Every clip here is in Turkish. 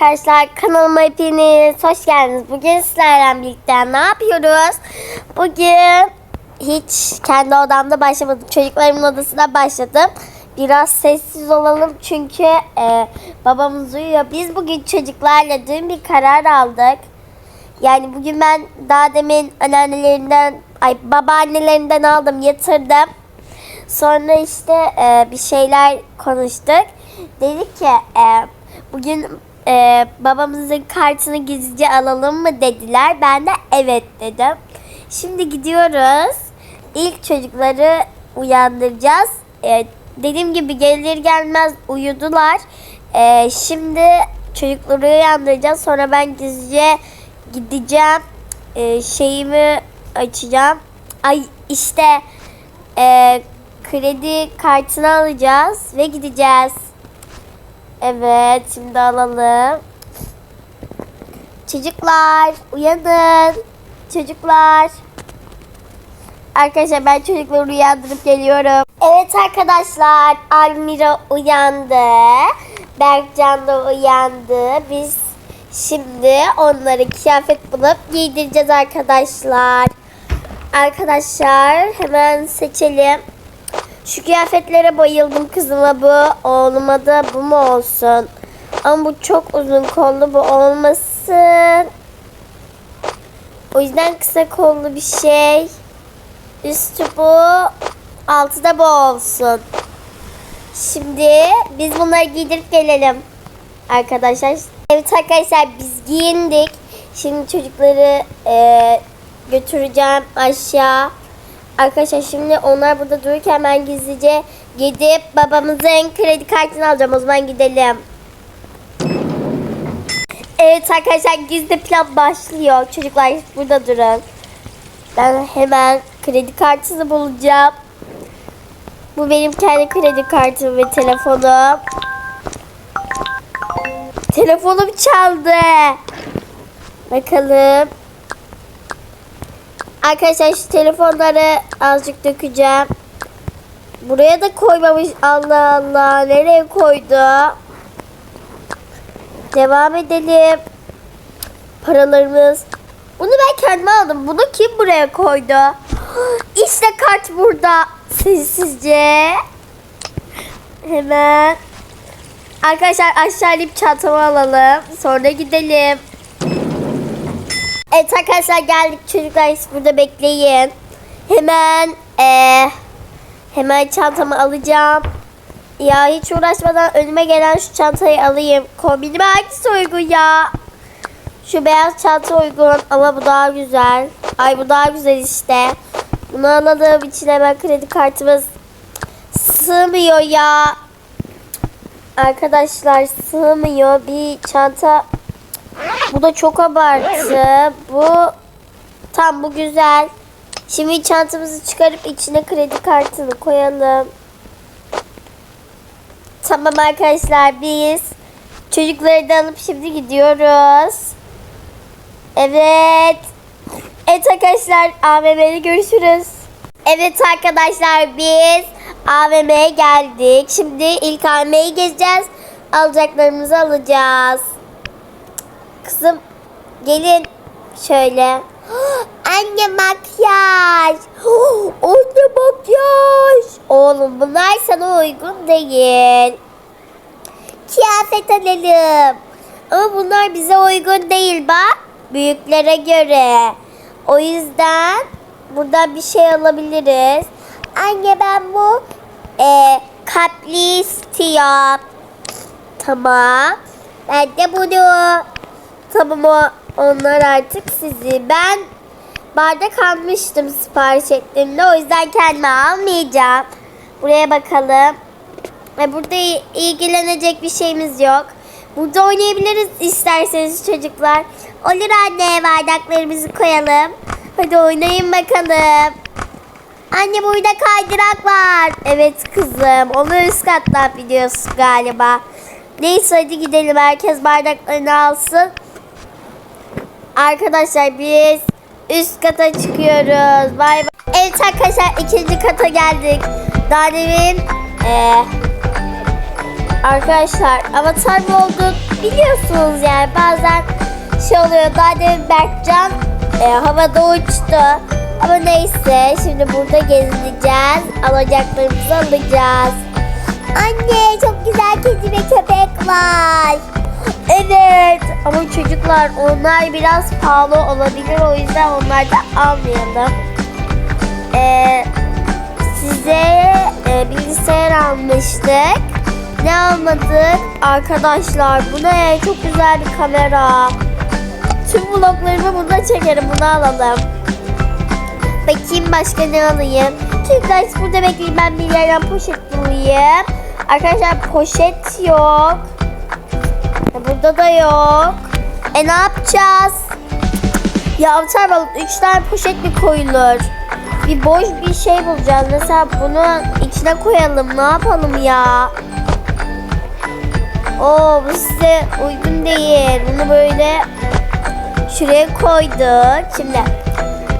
arkadaşlar kanalıma hepiniz hoş geldiniz. Bugün sizlerle birlikte ne yapıyoruz? Bugün hiç kendi odamda başlamadım. Çocuklarımın odasına başladım. Biraz sessiz olalım çünkü e, babamız uyuyor. Biz bugün çocuklarla dün bir karar aldık. Yani bugün ben daha demin anneannelerinden, ay babaannelerinden aldım, yatırdım. Sonra işte e, bir şeyler konuştuk. Dedik ki e, bugün e, babamızın kartını gizlice alalım mı dediler. Ben de evet dedim. Şimdi gidiyoruz. İlk çocukları uyandıracağız. E, dediğim gibi gelir gelmez uyudular. E, şimdi çocukları uyandıracağız. Sonra ben gizlice gideceğim. E, şeyimi açacağım. Ay işte e, kredi kartını alacağız ve gideceğiz. Evet şimdi alalım. Çocuklar uyanın. Çocuklar. Arkadaşlar ben çocukları uyandırıp geliyorum. Evet arkadaşlar Almira uyandı. Berkcan da uyandı. Biz şimdi onları kıyafet bulup giydireceğiz arkadaşlar. Arkadaşlar hemen seçelim. Şu kıyafetlere bayıldım kızıma bu. Oğluma da bu mu olsun? Ama bu çok uzun kollu bu olmasın. O yüzden kısa kollu bir şey. Üstü bu. Altı da bu olsun. Şimdi biz bunları giydirip gelelim. Arkadaşlar. Evet arkadaşlar biz giyindik. Şimdi çocukları e, götüreceğim aşağı. Arkadaşlar şimdi onlar burada dururken ben gizlice gidip babamızın kredi kartını alacağım. O zaman gidelim. Evet arkadaşlar gizli plan başlıyor. Çocuklar burada durun. Ben hemen kredi kartını bulacağım. Bu benim kendi kredi kartım ve telefonum. Telefonum çaldı. Bakalım. Arkadaşlar şu telefonları azıcık dökeceğim. Buraya da koymamış. Allah Allah. Nereye koydu? Devam edelim. Paralarımız. Bunu ben kendime aldım. Bunu kim buraya koydu? İşte kart burada. Sessizce. Hemen. Arkadaşlar aşağı inip çantamı alalım. Sonra gidelim. Evet arkadaşlar geldik çocuklar siz burada bekleyin. Hemen eee hemen çantamı alacağım. Ya hiç uğraşmadan önüme gelen şu çantayı alayım. Kombinime hangisi uygun ya? Şu beyaz çanta uygun ama bu daha güzel. Ay bu daha güzel işte. Bunu aladığım için hemen kredi kartımız sığmıyor ya. Arkadaşlar sığmıyor. Bir çanta bu da çok abartı. Bu tam bu güzel. Şimdi çantamızı çıkarıp içine kredi kartını koyalım. Tamam arkadaşlar biz çocukları da alıp şimdi gidiyoruz. Evet. Evet arkadaşlar AVM'de görüşürüz. Evet arkadaşlar biz AVM'ye geldik. Şimdi ilk AVM'yi gezeceğiz. Alacaklarımızı alacağız. Kızım gelin şöyle. Anne makyaj. Anne makyaj. Oğlum bunlar sana uygun değil. Kıyafet alalım. Ama bunlar bize uygun değil bak. Büyüklere göre. O yüzden burada bir şey alabiliriz. Anne ben bu e, kalpli istiyorum. Tamam. Ben de bunu. Tamam o onlar artık sizi. Ben bardak almıştım sipariş ettiğimde. O yüzden kendime almayacağım. Buraya bakalım. Ve burada ilgilenecek bir şeyimiz yok. Burada oynayabiliriz isterseniz çocuklar. Olur anne bardaklarımızı koyalım. Hadi oynayın bakalım. Anne burada kaydırak var. Evet kızım. Onu üst kattan biliyorsun galiba. Neyse hadi gidelim. Herkes bardaklarını alsın. Arkadaşlar biz üst kata çıkıyoruz. Bay bay. Evet arkadaşlar ikinci kata geldik. Daha demin e, Arkadaşlar avatar mı olduk biliyorsunuz yani bazen şey oluyor daha demin Berkcan e, havada uçtu. Ama neyse şimdi burada gezineceğiz. Alacaklarımızı alacağız. Anne çok güzel kedi ve köpek var. Evet ama çocuklar onlar biraz pahalı olabilir o yüzden onları da almayalım. Ee, size e, bilgisayar almıştık. Ne almadık? Arkadaşlar bu ne? Çok güzel bir kamera. Tüm vloglarımı bunda çekerim. Bunu alalım. Bakayım başka ne alayım? Çocuklar siz burada bekleyin. Ben bir yerden poşet bulayım. Arkadaşlar poşet yok. E, Burada da yok. E ne yapacağız? Ya avatar balık 3 tane poşet mi koyulur? Bir boş bir şey bulacağız. Mesela bunu içine koyalım. Ne yapalım ya? Oo bu size uygun değil. Bunu böyle şuraya koyduk. Şimdi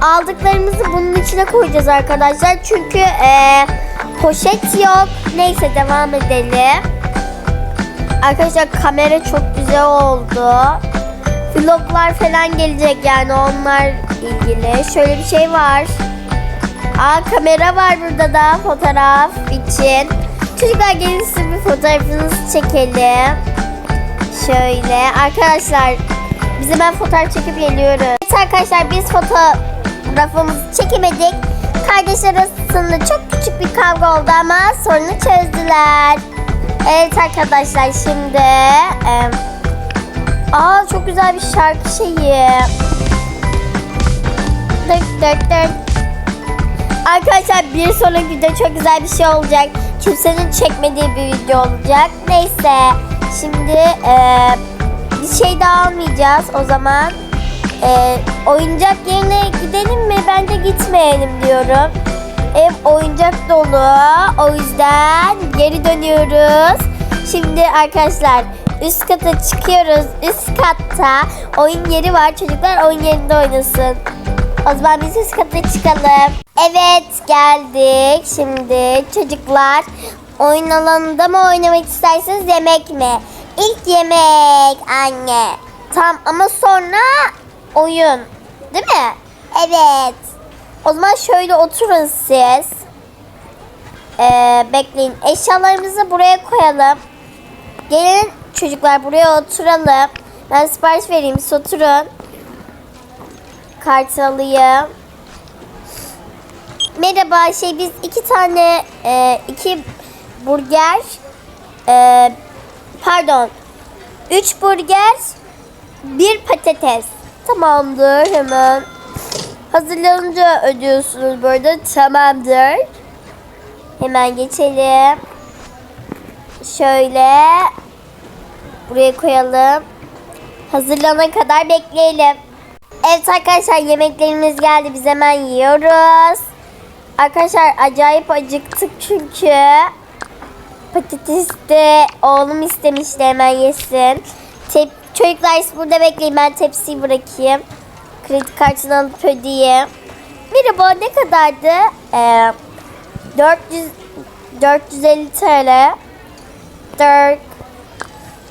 aldıklarımızı bunun içine koyacağız arkadaşlar. Çünkü eee, poşet yok. Neyse devam edelim. Arkadaşlar kamera çok güzel oldu. Vloglar falan gelecek yani onlar ilgili. Şöyle bir şey var. Aa kamera var burada da fotoğraf için. Çocuklar gelin size bir fotoğrafınızı çekelim. Şöyle arkadaşlar biz hemen fotoğraf çekip geliyoruz. Evet arkadaşlar biz fotoğrafımızı çekemedik. Kardeşler arasında çok küçük bir kavga oldu ama sorunu çözdüler. Evet arkadaşlar şimdi e, Aa çok güzel bir şarkı şeyi. Dık dık dık. Arkadaşlar bir sonraki video çok güzel bir şey olacak. Kimsenin çekmediği bir video olacak. Neyse şimdi e, bir şey daha almayacağız o zaman. E, oyuncak yerine gidelim mi? Bence gitmeyelim diyorum. Ev oyuncak dolu. O yüzden geri dönüyoruz. Şimdi arkadaşlar üst kata çıkıyoruz. Üst katta oyun yeri var. Çocuklar oyun yerinde oynasın. O zaman biz üst kata çıkalım. Evet geldik. Şimdi çocuklar oyun alanında mı oynamak isterseniz yemek mi? İlk yemek anne. Tam ama sonra oyun. Değil mi? Evet. O zaman şöyle oturun siz. Ee, bekleyin. Eşyalarımızı buraya koyalım. Gelin çocuklar buraya oturalım. Ben sipariş vereyim. Siz oturun. Kart alayım. Merhaba şey biz iki tane e, iki burger e, pardon üç burger bir patates tamamdır hemen hazırlanınca ödüyorsunuz burada tamamdır hemen geçelim şöyle buraya koyalım hazırlanana kadar bekleyelim Evet arkadaşlar yemeklerimiz geldi. Biz hemen yiyoruz. Arkadaşlar acayip acıktık çünkü. Patates de oğlum istemişti hemen yesin. Tep Çocuklar burada bekleyin ben tepsiyi bırakayım. Kredi kartını alıp ödeyeyim. Merhaba ne kadardı? Ee, 400 450 TL. 4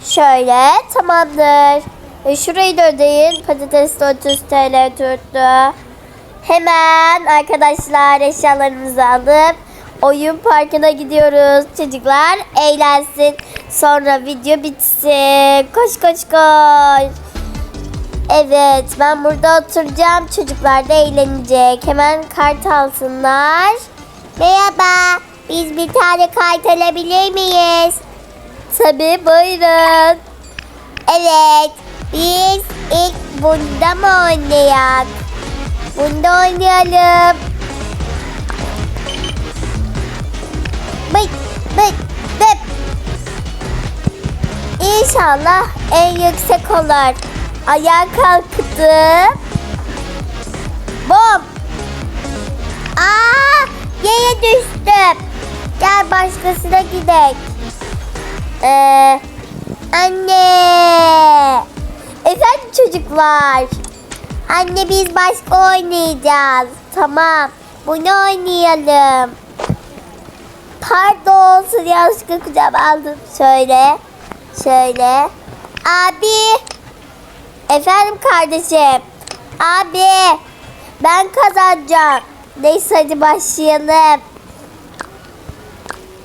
Şöyle tamamdır. E, şurayı da ödeyin. Patates de 30 TL tuttu. Hemen arkadaşlar eşyalarımızı alıp oyun parkına gidiyoruz. Çocuklar eğlensin. Sonra video bitsin. Koş koş koş. Evet ben burada oturacağım. Çocuklar da eğlenecek. Hemen kart alsınlar. Merhaba. Biz bir tane kart alabilir miyiz? Tabii buyurun. Evet. Biz ilk bunda mı oynayak? Bunda oynayalım. Bık bık bık. İnşallah en yüksek olur. Ayağa kalktım. Bom. Aa, yere düştüm. Gel başkasına gidelim. Ee, anne. Efendim çocuklar. Anne biz başka oynayacağız. Tamam. Bunu oynayalım. Pardon yanlışlıkla kucağıma aldım. Şöyle. Şöyle. Abi. Efendim kardeşim. Abi. Ben kazanacağım. Neyse hadi başlayalım.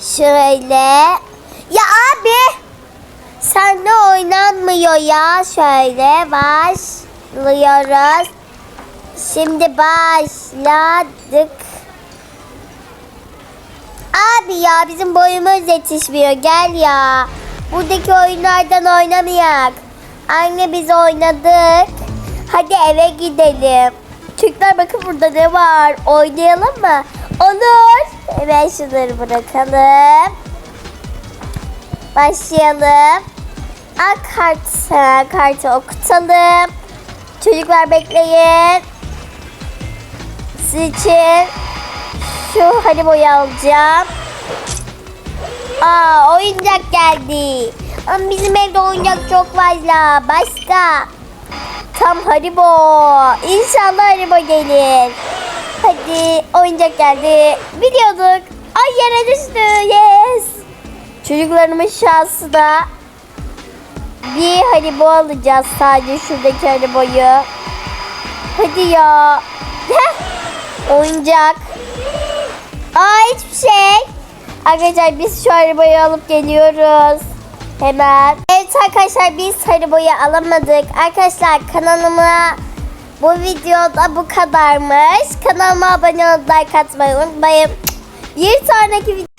Şöyle. Ya abi. Sen de oynanmıyor ya. Şöyle başlıyoruz. Şimdi başladık. Abi ya bizim boyumuz yetişmiyor. Gel ya. Buradaki oyunlardan oynamayak. Anne biz oynadık. Hadi eve gidelim. Çocuklar bakın burada ne var. Oynayalım mı? Olur. Hemen şunları bırakalım. Başlayalım. Al kartı, kartı okutalım. Çocuklar bekleyin. Sizin için şu hariboyu alacağım. Aa oyuncak geldi. Ama bizim evde oyuncak çok fazla. Başka. Tam haribo. İnşallah haribo gelir. Hadi oyuncak geldi. Biliyorduk. Ay yere düştü. Yes. Çocuklarımın şansı da bir haribo alacağız sadece şuradaki hariboyu. Hadi ya. Oyuncak. Aa hiçbir şey. Arkadaşlar biz şu arabayı alıp geliyoruz. Hemen. Evet arkadaşlar biz hariboyu alamadık. Arkadaşlar kanalıma bu videoda bu kadarmış. Kanalıma abone olup like atmayı unutmayın. Bir sonraki video